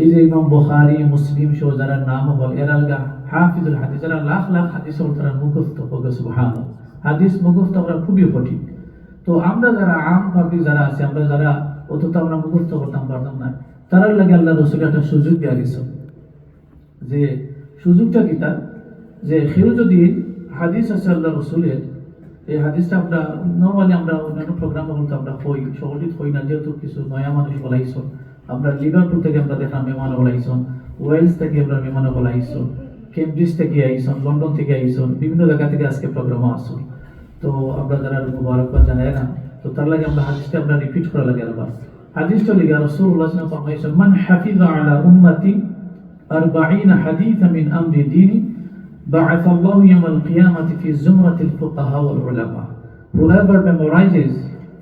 এই যে ইমাম বুখারী নাম হল এরা গা হাফিজুল হাদিস, যারা লাখ লাখ হাদিস তো আমরা যারা লাগে আল্লাহ রসুল একটা সুযোগ দেওয়া গেছে যে সুযোগটা যে সেও যদি হাদিস আছে আল্লাহ রসুলের, এই হাদিসটা আমরা নর্মালি আমরা অন্যান্য প্রোগ্রাম আমরা হই যেহেতু কিছু নয়া মানুষ বলাইছ। আমরা লিভারপুল থেকে আমরা দেখলাম মেহমান বলাইছন ওয়েলস থেকে আমরা মেহমান বলাইছন কেমব্রিজ থেকে আইসন লন্ডন থেকে আইসন বিভিন্ন জায়গা থেকে আজকে প্রোগ্রামও আসুন তো আমরা যারা মুবারকবাদ জানাই না তো তার লাগে আমরা হাদিসটা আমরা রিপিট করা লাগে আবার হাদিসটা লিখে রাসূলুল্লাহ সাল্লাল্লাহু আলাইহি ওয়াসাল্লাম মান হাফিযা আলা উম্মতি 40 হাদিসা মিন আমরি দীনি بعث الله يوم القيامة في زمرة الفقهاء والعلماء. Whoever memorizes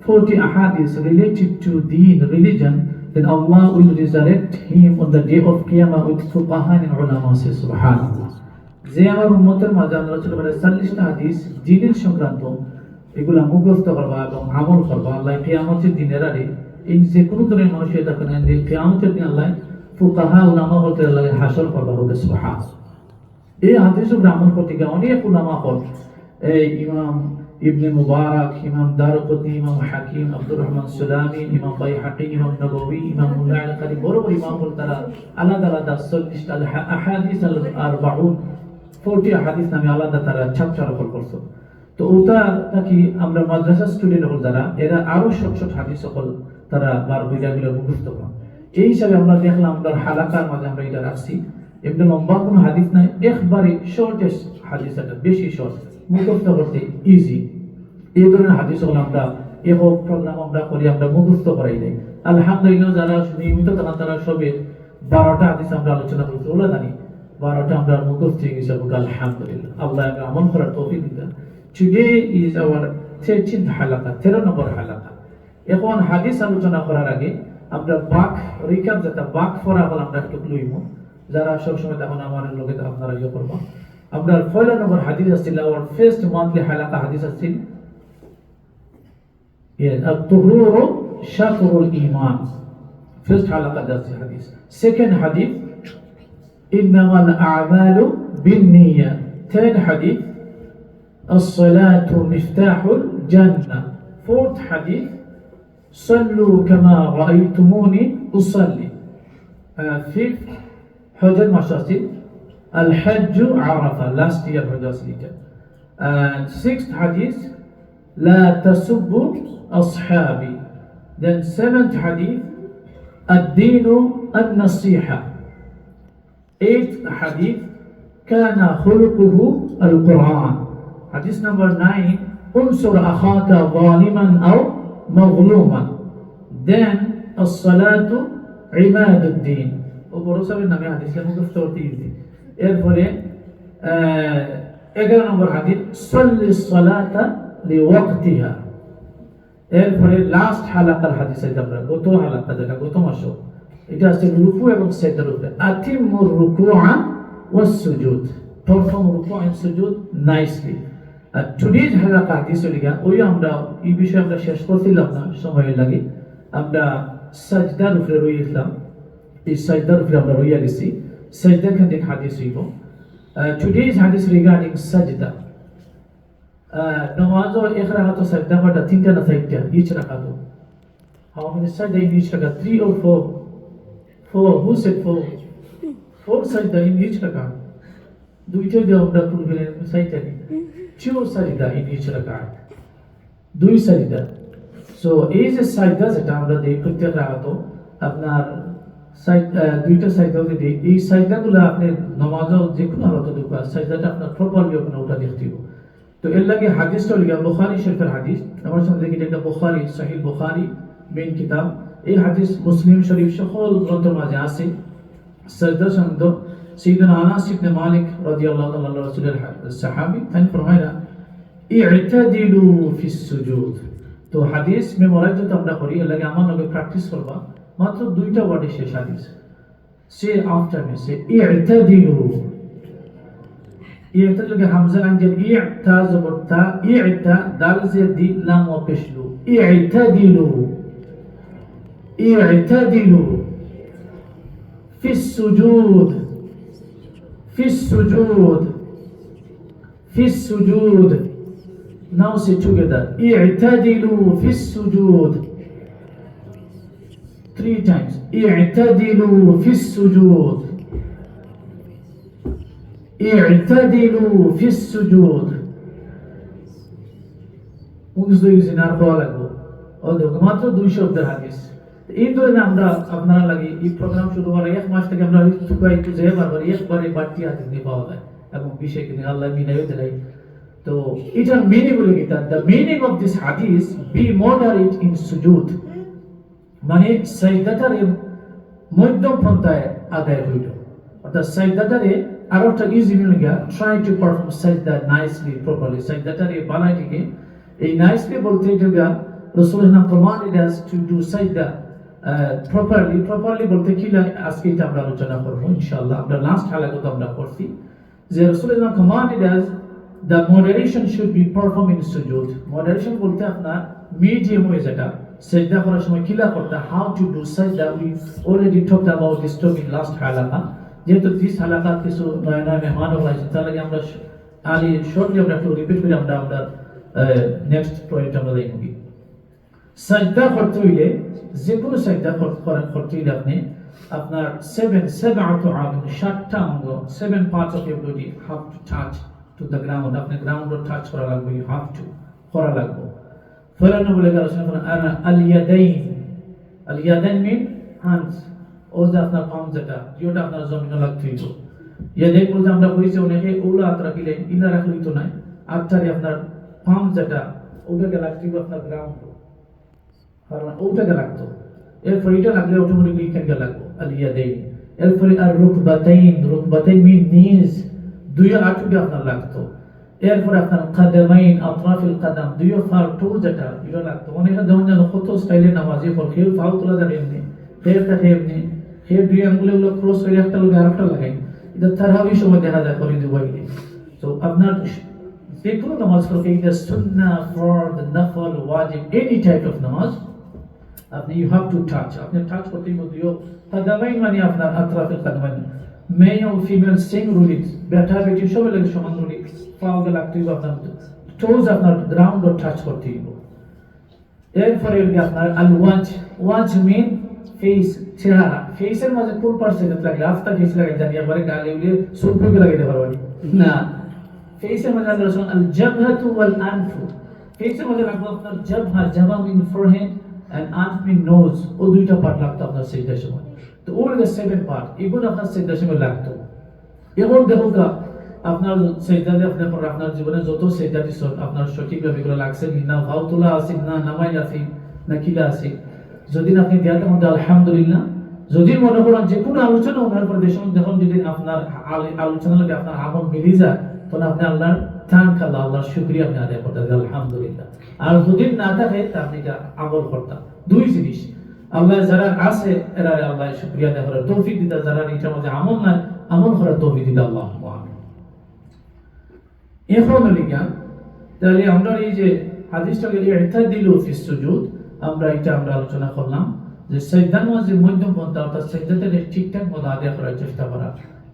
40 ahadith related to deen, religion, then Allah will resurrect him on the day of Qiyamah with fuqaha and ulama. Say Subhanallah. যে আমার উন্মতের মাঝে রসুল বলে চল্লিশটা হাদিস দিনের সংক্রান্ত, এগুলা মুখস্থ করবা এবং আমল করবা, আল্লাহ কেয়ামতের দিনের আরে এই যে কোনো ধরনের মানুষ এটা করেন যে কেয়ামতের দিন আল্লাহ ফুকাহা উলামা হতে আল্লাহ হাসর করবা হবে সুবহান এই হাদিস ব্রাহ্মণ পত্রিকা অনেক উলামা হল এই ইমাম ইবনে মুবারক, ইমাম দারুকুতনি, ইমাম হাকিম, আব্দুর রহমান সুলামি, ইমাম বাইহাকি, ইমাম নববী ইমাম মুল্লা আল কারি বড় বড় ইমাম হল তারা আলাদা আলাদা চল্লিশটা আহাদিস আল আরবাউন ফোরটি হাদিস নামে আলাদা তারা ছাপচার রকল করছ। তো ওটা নাকি আমরা মাদ্রাসা স্টুডেন্ট হল যারা, এরা আরও ছোট ছোট হাদিস সকল তারা বার বইটাগুলো মুখস্থ করেন। এই হিসাবে আমরা দেখলাম, আমরা হালাকার মাঝে আমরা এটা রাখছি। এমনি লম্বা কোনো হাদিস নাই, একবারে শর্টেস্ট হাদিস এটা, বেশি শর্ট মুখস্থ করতে ইজি এই ধরনের আমরা এহ প্রোগ্রাম আমরা করি, আমরা মুখস্থ করাই নাই। আলহামদুলিল্লাহ, যারা নিয়মিত তারা তারা সবে বারোটা হাদিস আমরা আলোচনা করছি ওলা জানি। বারোটা আমরা মুখস্থ হয়ে আলহামদুলিল্লাহ, আল্লাহ আমরা করার তৌফিক ইজ আওয়ার হালাকা, তেরো নম্বর হালাকা। এখন হাদিস আলোচনা করার আগে আমরা বাক রিকাপ যেটা, বাক ফরা হল আমরা একটু লইব যারা সবসময় তখন আমার লোকে আপনারা ইয়ে করব। আপনার পয়লা নম্বর হাদিস আসছিল আওয়ার মান্থলি হালাকা হাদিস আসছিল। الطهور شطر الإيمان. first حلقة درس حديث second حديث إنما الأعمال بالنية. Third حديث الصلاة مفتاح الجنة. Fourth حديث صلوا كما رأيتموني أصلي. Fifth حجة مشاصل الحج عرفة. Last year حجة uh, sixth حديث لا تسبوا أصحابي then seventh حديث الدين النصيحة eighth حديث كان خلقه القرآن حديث number nine انصر أخاك ظالما أو مظلوما then الصلاة عماد الدين وبرو সাহেবের নামে হাদিসটা মুখস্থ করতে ইজি এরপরে এগারো নম্বর হাদিস সল্লি সলাতা লিওয়াক্তিহা। এরপরে লাস্ট হালাকার হাদিস এটা আমরা গত হালাকা যেটা গত মাস এটা আছে রুকু এবং সেটার উপরে। আতিমুর রুকুআ ওয়াস সুজুদ। পারফর্ম রুকু এন্ড সুজুদ নাইসলি আর টুডেজ হালাকা হাদিস লিগা ওই আমরা এই বিষয়ে আমরা শেষ করছিলাম না সময়ের লাগে। আমরা সাজদার উপরে রইলাম। এই সাজদার উপরে আমরা রইয়া গেছি। সাজদা কেন্দ্রিক হাদিস হইব। টুডেজ হাদিস রিগার্ডিং সাজদা। নমাজও এক রাখাতো সাজদা কটা তিনটা না চারটা ইচ রাখাতো many sajda in each rakah? Three or four? Four. Who said four? Four sajda in each rakah. দুইটা দিয়ে আমরা তুলবেন সাইডটা নেই two sajda in each rakah. দুই সাজদা সো এই যে সাজদা যেটা আমরা দিই প্রত্যেক রাখাতো আপনার দুইটা সাইডা যদি এই সাইডাগুলো আপনি নমাজও যে কোনো হালতে ঢুকবা সাইডাটা আপনার প্রপারলি আপনার ওটা দেখতে হবে তো এর লাগে হাদিসটা লিখা বুখারী শরীফের হাদিস আমার সামনে দেখি এটা বুখারী সহিহ বুখারী মেইন কিতাব এই হাদিস মুসলিম শরীফ সকল গ্রন্থের মাঝে আছে সরদার সন্ত سيدنا আনাস ইবনে মালিক রাদিয়াল্লাহু তাআলা রাসূলের সাহাবী তিনি ফরমাইরা ই'তাদিলু ফিস সুজুদ তো হাদিস মেমোরাইজ তো আমরা করি এর লাগে আমার লগে প্র্যাকটিস করবা মাত্র দুইটা ওয়ার্ডে শেষ হাদিস সে আফটার মে সে ই'তাদিলু إيه يعتلق حمزة عن جمع إيه اعتازبرتا اعتا إيه دال زيدي لام وقشلو اعتدلوا اعتدلوا في السجود في السجود في السجود. Now sit together. اعتدلوا في السجود. Three times. اعتدلوا في السجود. İ'tedilu fis sucud. উজুইজিন আর হওয়া লাগবো ও দেখো মাত্র দুই শব্দের হাদিস এই ধরেন আমরা আপনারা লাগে এই প্রোগ্রাম শুরু হওয়ার এক মাস থেকে আমরা টুকাই একটু যেয়ে পারবার একবারে বাড়তি হাদিস নিয়ে পাওয়া যায় এবং বিষয় কিনে আল্লাহ মিলাইও দেয় তো এটার মিনিং হলো কি তার দ্য মিনিং অফ দিস হাদিস বি মডারেট ইন সুজুদ মানে সাইদাটারে মধ্যম পন্থায় আদায় হইল অর্থাৎ সাইদাটারে আরও একটা ইজি মিলে গিয়া ট্রাই টু পারফর্ম সাইদা নাইসলি প্রপারলি সাইদাটারে বানাইটিকে এই নাইসলি বলতে এটা রসুলের নাম কমান্ডেড আস টু ডু সাইদা প্রপারলি প্রপারলি বলতে কি আজকে এটা আমরা আলোচনা করব ইনশাআল্লাহ আমরা লাস্ট হালাকে তো আমরা করছি যে রসুলের নাম commanded us the moderation should be perform in সুজুদ moderation বলতে আপনার মিডিয়াম হয়ে যেটা সেজদা করার সময় কিলা করতে হাউ টু ডু সাজদা we already talked about this topic last হালাকা যেহেতু দিস হালাকা কিছু নয় মেহমান হয়েছে তার লাগে আমরা আলি শর্টলি আমরা একটু রিপিট করে, আমরা আমরা নেক্সট পয়েন্ট আমরা দেখব সাজদা করতে হইলে যে কোনো সাজদা করার করতে হইলে আপনি। আপনার সেভেন সেভেন আউট আগুন সাতটা অঙ্গ seven parts of your half to touch to the ground আপনি গ্রাউন্ড টাচ করা লাগবে হাফ টু করা লাগবে। ফলানো বলে করেন আনা আলিয়াদাইন আলিয়াদাইন মিন হ্যান্ডস ও যে আপনার পাম যেটা যেটা আপনার জমিনে লাগতে হইতো ইয়াদাইন বলতে আমরা কইছি অনেকে ওলা আত্রা কিলে ইনা রাখলে হইতো না আত্রারে আপনার পাম যেটা, ওটাকে লাগতে আপনার গ্রাউন্ড কারণ ওটাকে লাগতো। এরপর এটা লাগলে অটোমেটিকলি এখানকে লাগবো আলিয়াদাইন এরপরে আর রুকবাতাইন রুকবাতাইন মিন নিজ দুই আটুকে আপনার লাগতো। এরপরে আপনার কাদামাইন, আতরাফিল কাদাম দুই ফার টু যেটা এটা লাগতো। অনেকে যেমন যেন কত স্টাইলে নামাজি পর কেউ ফাও তোলা যাবে এমনি ফের থাকে এমনি ফের দুই আঙ্গুলে গুলো ক্রস করে একটা লোক আরেকটা লাগাই এটা তারাবি সময় দেখা যায় করে দুবাইলে তো আপনার যে কোনো নামাজ করতে এটা সুন্না ফরদ, নফল, ওয়াজিব এনি টাইপ অফ নামাজ আপনি ইউ হ্যাভ টু টাচ আপনি টাচ করতে মধ্যেও কাদামাইন মানে আপনার আতরাফিল কাদামাইন মেয়ে ও ফিমেল সেম রুলিং বেটা বেটি সবাই লাগে সমান রুলিং পাওয়া লাগতে হইব আপনার টোজ আপনার গ্রাউন্ড টাচ করতে এরপরে আপনার আল ওয়াচ ওয়াচ মিন ফেস চেহারা ফেসের মাঝে কোন পার্সেন্ট লাগলে? আফতা ফেস লাগাই জানি একবারে গালে উলে সুরপুকে লাগাইতে পারবানি না। ফেসের মাঝে আল্লাহ রাসূল আল জাবহাতু ওয়াল আনফু ফেসের মাঝে লাগবে আপনার জাবহা জাবা মিন ফোরহেড এন্ড আনফ মিন নোজ ও দুইটা পার্ট লাগতো আপনার সেজদার সময় তো ওর সেভেন পার্ট এগুলো আপনার সেজদার সময় লাগতো। এখন দেখুন আপনার সেজদাতে আপনি আপনার জীবনে যত সেজদা দিচ্ছেন আপনার সঠিকভাবে এগুলো লাগছে। না ভাও তোলা আছে না নামাই আছে না কিলা আছে যদি আপনি দেয়াতে মধ্যে, আলহামদুলিল্লাহ যদি মনে করেন যে কোনো আলোচনা ওনার পরে মধ্যে যখন যদি আপনার আলোচনা লাগে আপনার আমল মিলি যায় তখন আপনি আল্লাহর থান খাল্লা, আল্লাহর শুক্রিয়া আপনি আদায় করতে আলহামদুলিল্লাহ। আর যদি না থাকে, তা আপনি আমল করতাম। দুই জিনিস, আল্লাহ যারা আছে, এরা আল্লাহ শুক্রিয়া আদায় করার তৌফিক দিতে, যারা এটার মধ্যে আমল নাই, আমল করার তৌফিক দিতে আল্লাহ এখন লিখা তাহলে আমরা এই যে হাদিসটাকে এটা দিল ফিস সুজুদ আমরা এটা আমরা আলোচনা করলাম যে সৈদান মাঝে মধ্যম পন্থা, অর্থাৎ সৈদাতের ঠিকঠাক মতো আদায় করার চেষ্টা করা,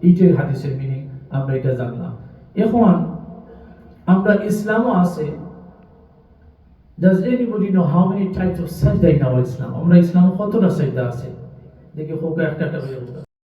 এইটাই হাদিসের মিনিং আমরা এটা জানলাম। এখন আমরা ইসলামও আছে। Does anybody know how many types of sajda in our Islam? আমরা ইসলাম কতটা sajda আছে? দেখি হোক একটা একটা